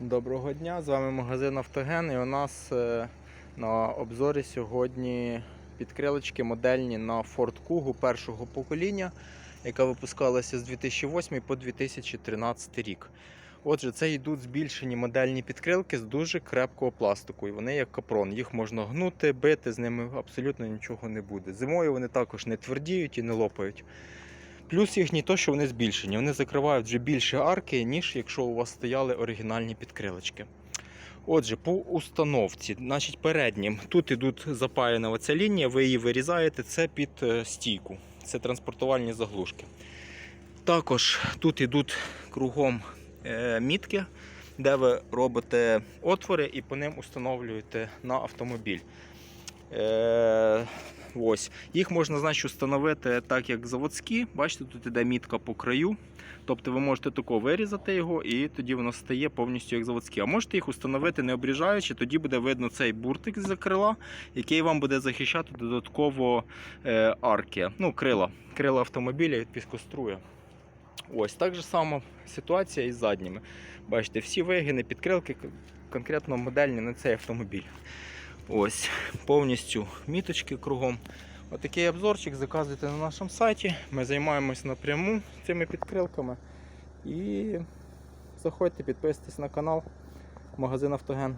Доброго дня, з вами магазин Автоген і у нас е, на обзорі сьогодні підкрилочки модельні на Ford Kuga першого покоління, яка випускалася з 2008 по 2013 рік. Отже, це йдуть збільшені модельні підкрилки з дуже крепкого пластику. І вони як капрон. Їх можна гнути, бити, з ними абсолютно нічого не буде. Зимою вони також не твердіють і не лопають. Плюс їхній то, що вони збільшені. Вони закривають вже більше арки, ніж якщо у вас стояли оригінальні підкрилочки. Отже, по установці, значить, переднім, тут ідуть запаяна оця лінія, ви її вирізаєте, це під е, стійку, це транспортувальні заглушки. Також тут ідуть кругом е, мітки, де ви робите отвори і по ним установлюєте на автомобіль. Е, ось. Їх можна значить, встановити так, як заводські. Бачите, тут іде мітка по краю. Тобто ви можете тако вирізати його, і тоді воно стає повністю як заводські. А можете їх установити не обріжаючи, тоді буде видно цей буртик з крила, який вам буде захищати додатково е, арки. Ну, крила, крила автомобіля від піскоструя. Ось так же сама ситуація із задніми. Бачите, всі вигини, підкрилки конкретно модельні на цей автомобіль. Ось, повністю міточки кругом. Отакий обзорчик заказуйте на нашому сайті. Ми займаємось напряму цими підкрилками. І заходьте, підписуйтесь на канал магазин Автоген.